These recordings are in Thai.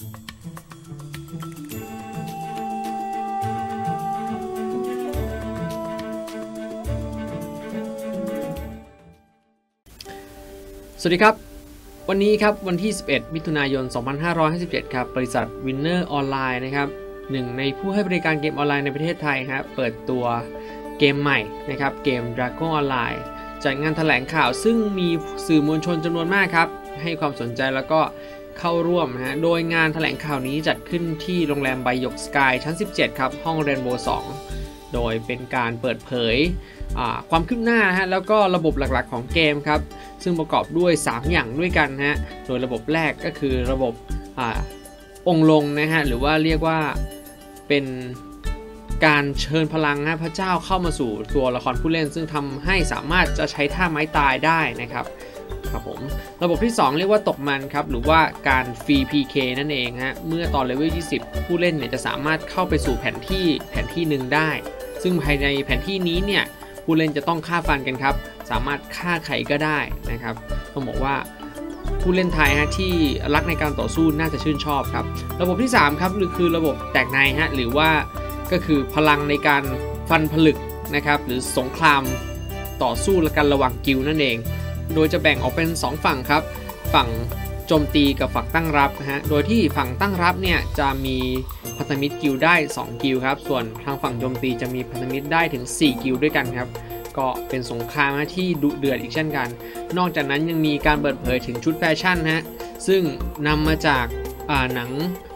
สวัสดีครับ วันนี้ครับวันที่ 11 มิถุนายน 2557 ครับ บริษัท Winner Online นะครับหนึ่งในผู้ให้บริการเกมออนไลน์ในประเทศไทยครับเปิดตัวเกมใหม่นะครับเกม Dragon Online จัดงานถแถลงข่าวซึ่งมีสื่อมวลชนจำนวนมากครับ ให้ความสนใจแล้วก็ เข้าร่วมฮะ โดยงานถแถลงข่าวนี้จัดขึ้นที่โรงแรมไบยกสกายชั้น 17 ครับ ห้องเรนโบว์2โดยเป็นการเปิดเผยความคืบหน้าฮะแล้วก็ระบบหลักๆของเกมครับ ซึ่งประกอบด้วย 3 อย่างด้วยกันฮะ โดยระบบแรกก็คือระบบอองลงนะฮะ หรือว่าเรียกว่าเป็นการเชิญพลังนะพระเจ้าเข้ามาสู่ตัวละครผู้เล่น ซึ่งทำให้สามารถจะใช้ท่าไม้ตายได้นะครับ ครับผมระบบที่ 2 เรียกว่าตกมันครับหรือว่าการฟรี PK นั่นเองฮะเมื่อตอนเลเวล 20 ผู้เล่นเนี่ยจะสามารถเข้าไปสู่แผนที่แผนที่หนึ่งได้ ซึ่งภายในแผนที่นี้เนี่ยผู้เล่นจะต้องฆ่าฟันกันครับ สามารถฆ่าใครก็ได้นะครับต้องบอกว่าผู้เล่นไทยฮะที่รักในการต่อสู้น่าจะชื่นชอบครับ ระบบที่ 3 ครับคือระบบแตกในฮะหรือว่าก็คือพลังในการฟันผลึกนะครับหรือสงครามต่อสู้กันระหว่างกิลนั่นเอง โดยจะแบ่งออกเป็น 2 ฝั่งครับ ฝั่งโจมตีกับฝั่งตั้งรับนะฮะ โดยที่ฝั่งตั้งรับเนี่ยจะมีพันธมิตรกิลได้ 2 กิลครับ ส่วนทางฝั่งโจมตีจะมีพันธมิตรได้ถึง 4 กิลด้วยกันครับ ก็เป็นสงครามที่ดุเดือดอีกเช่นกัน นอกจากนั้นยังมีการเปิดเผยถึงชุดแฟชั่นฮะ ซึ่งนำมาจากหนัง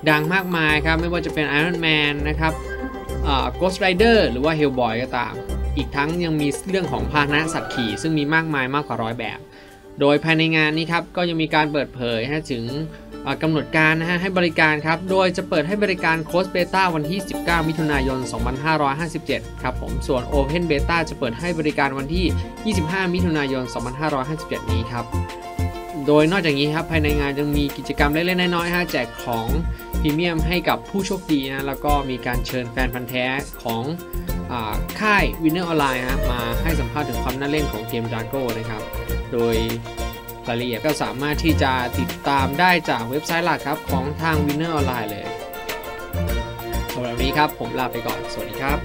ดังมากมายครับ ไม่ว่าจะเป็น Iron Man นะครับ Ghost Rider หรือว่า Hellboy ก็ตาม อีกทั้งยังมีเรื่องของพาหนะสัตว์ขี่ ซึ่งมีมากมายมากกว่าร้อยแบบ โดยภายในงานนี้ครับก็ยังมีการเปิดเผยถึงกำหนดการนะฮะให้บริการครับ โดยจะเปิดให้บริการโค้ดเบต้าวันที่ 19 มิถุนายน 2557 ครับผม ส่วน Open Beta จะเปิดให้บริการวันที่ 25 มิถุนายน 2557 นี้ครับ โดยนอกจากนี้ครับภายในงานยังมีกิจกรรมเล็กๆน้อยๆฮะแจกของพรีเมียมให้กับผู้โชคดีนะ แล้วก็มีการเชิญแฟนพันธ์แท้ของ ค่ายวินเนอร์ออนไลนะมาให้สัมภาษณ์ถึงความน่าเล่นของเกมดาร์โกนะครับ โดยรายละเอียดก็สามารถที่จะติดตามได้จากเว็บไซต์หลักครับของทางวีเนอร์ออนไลน์เลยสำหรับวันนี้ครับผมลาไปก่อน สวัสดีครับ